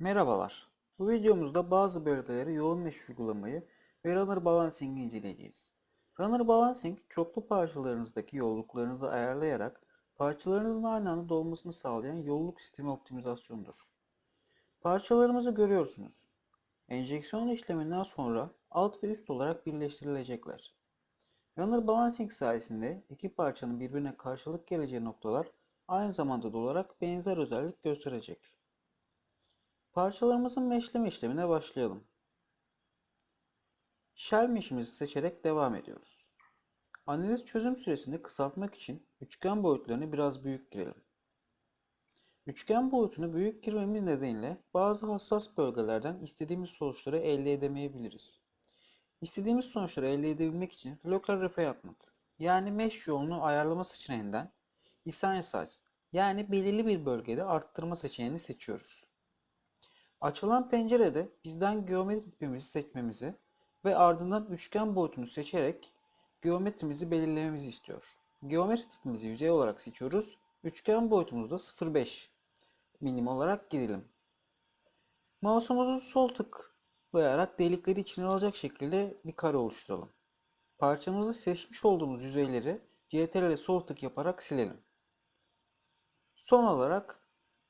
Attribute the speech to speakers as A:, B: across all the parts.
A: Merhabalar. Bu videomuzda bazı bölgelere yoğun mesh uygulamayı ve runner balancing'i inceleyeceğiz. Runner balancing, çoklu parçalarınızdaki yolluklarınızı ayarlayarak parçalarınızın aynı anda dolmasını sağlayan yolluk sistemi optimizasyonudur. Parçalarımızı görüyorsunuz. Enjeksiyon işleminden sonra alt ve üst olarak birleştirilecekler. Runner balancing sayesinde iki parçanın birbirine karşılık geleceği noktalar aynı zamanda dolarak benzer özellik gösterecek. Parçalarımızın meşleme işlemine başlayalım. Shell mesh'imizi seçerek devam ediyoruz. Analiz çözüm süresini kısaltmak için üçgen boyutlarını biraz büyük girelim. Üçgen boyutunu büyük girmemiz nedeniyle bazı hassas bölgelerden istediğimiz sonuçları elde edemeyebiliriz. İstediğimiz sonuçları elde edebilmek için Local Refinement yani mesh yoğunluğu ayarlama seçeneğinden Assign Size yani belirli bir bölgede arttırma seçeneğini seçiyoruz. Açılan pencerede bizden geometri tipimizi seçmemizi ve ardından üçgen boyutunu seçerek geometrimizi belirlememizi istiyor. Geometri tipimizi yüzey olarak seçiyoruz. Üçgen boyutumuzu da 0.5 milim olarak girelim. Mouse'umuzu sol tıklayarak delikleri içine alacak şekilde bir kare oluşturalım. Parçamızı seçmiş olduğumuz yüzeyleri CTRL ile sol tık yaparak silelim. Son olarak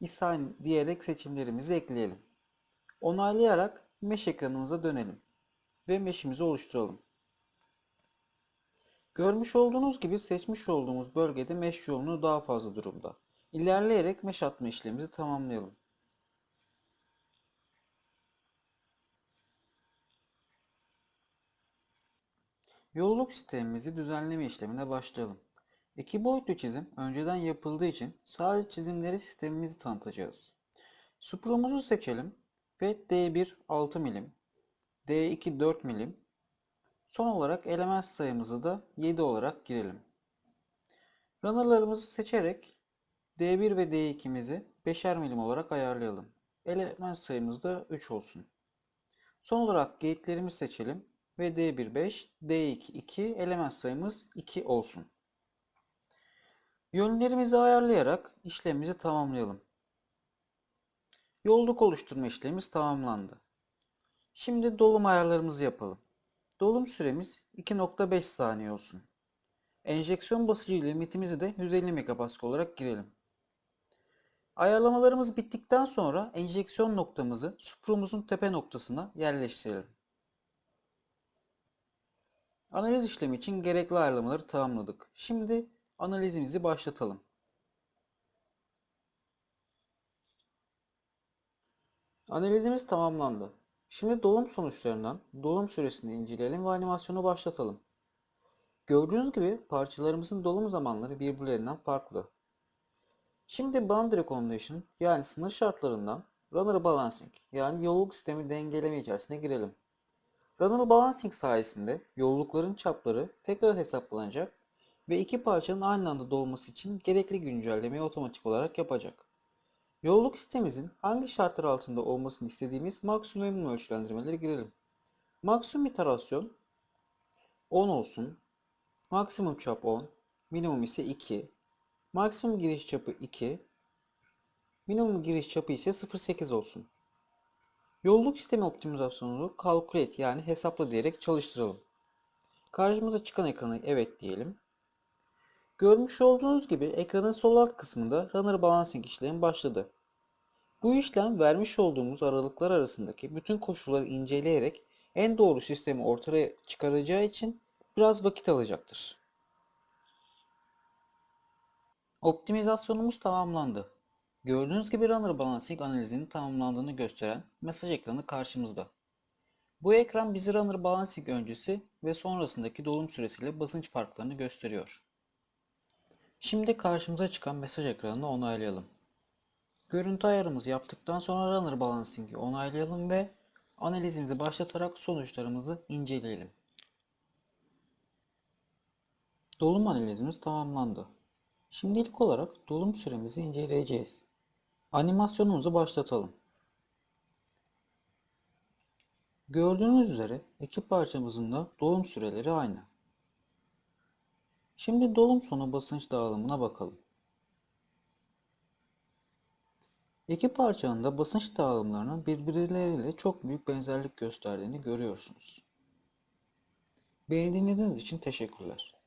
A: Assign diyerek seçimlerimizi ekleyelim. Onaylayarak mesh ekranımıza dönelim ve mesh'imizi oluşturalım. Görmüş olduğunuz gibi seçmiş olduğumuz bölgede mesh yoğunluğu daha fazla durumda. İlerleyerek mesh atma işlemimizi tamamlayalım. Yolluk sistemimizi düzenleme işlemine başlayalım. İki boyutlu çizim önceden yapıldığı için sadece çizimleri sistemimizi tanıtacağız. Suprumuzu seçelim ve D1 6 milim, D2 4 milim. Son olarak element sayımızı da 7 olarak girelim. Runner'larımızı seçerek D1 ve D2'mizi 5'er milim olarak ayarlayalım. Element sayımız da 3 olsun. Son olarak gate'lerimizi seçelim ve D1 5, D2 2, element sayımız 2 olsun. Yönlerimizi ayarlayarak işlemimizi tamamlayalım. Yolluk oluşturma işlemimiz tamamlandı. Şimdi dolum ayarlarımızı yapalım. Dolum süremiz 2.5 saniye olsun. Enjeksiyon basıcı limitimizi de 150 megapascal olarak girelim. Ayarlamalarımız bittikten sonra enjeksiyon noktamızı sprumuzun tepe noktasına yerleştirelim. Analiz işlemi için gerekli ayarlamaları tamamladık. Şimdi analizimizi başlatalım. Analizimiz tamamlandı. Şimdi dolum sonuçlarından dolum süresini inceleyelim ve animasyonu başlatalım. Gördüğünüz gibi parçalarımızın dolum zamanları birbirlerinden farklı. Şimdi boundary condition yani sınır şartlarından runner balancing yani yolluk sistemi dengeleme içerisine girelim. Runner balancing sayesinde yollukların çapları tekrar hesaplanacak ve iki parçanın aynı anda dolması için gerekli güncellemeyi otomatik olarak yapacak. Yolluk sistemimizin hangi şartlar altında olmasını istediğimiz maksimum ölçülendirmeleri girelim. Maksimum iterasyon 10 olsun. Maksimum çap 10. Minimum ise 2. Maksimum giriş çapı 2. Minimum giriş çapı ise 0.8 olsun. Yolluk sistemi optimizasyonunu calculate yani hesapla diyerek çalıştıralım. Karşımıza çıkan ekranı evet diyelim. Görmüş olduğunuz gibi ekranın sol alt kısmında Runner Balancing işlemi başladı. Bu işlem vermiş olduğumuz aralıklar arasındaki bütün koşulları inceleyerek en doğru sistemi ortaya çıkaracağı için biraz vakit alacaktır. Optimizasyonumuz tamamlandı. Gördüğünüz gibi Runner Balancing analizinin tamamlandığını gösteren mesaj ekranı karşımızda. Bu ekran bizi Runner Balancing öncesi ve sonrasındaki dolum süresiyle basınç farklarını gösteriyor. Şimdi karşımıza çıkan mesaj ekranını onaylayalım. Görüntü ayarımızı yaptıktan sonra Runner Balancing'i onaylayalım ve analizimizi başlatarak sonuçlarımızı inceleyelim. Dolum analizimiz tamamlandı. Şimdi ilk olarak dolum süremizi inceleyeceğiz. Animasyonumuzu başlatalım. Gördüğünüz üzere iki parçamızın da dolum süreleri aynı. Şimdi dolum sonu basınç dağılımına bakalım. İki parçanın da basınç dağılımlarının birbirleriyle çok büyük benzerlik gösterdiğini görüyorsunuz. Beni dinlediğiniz için teşekkürler.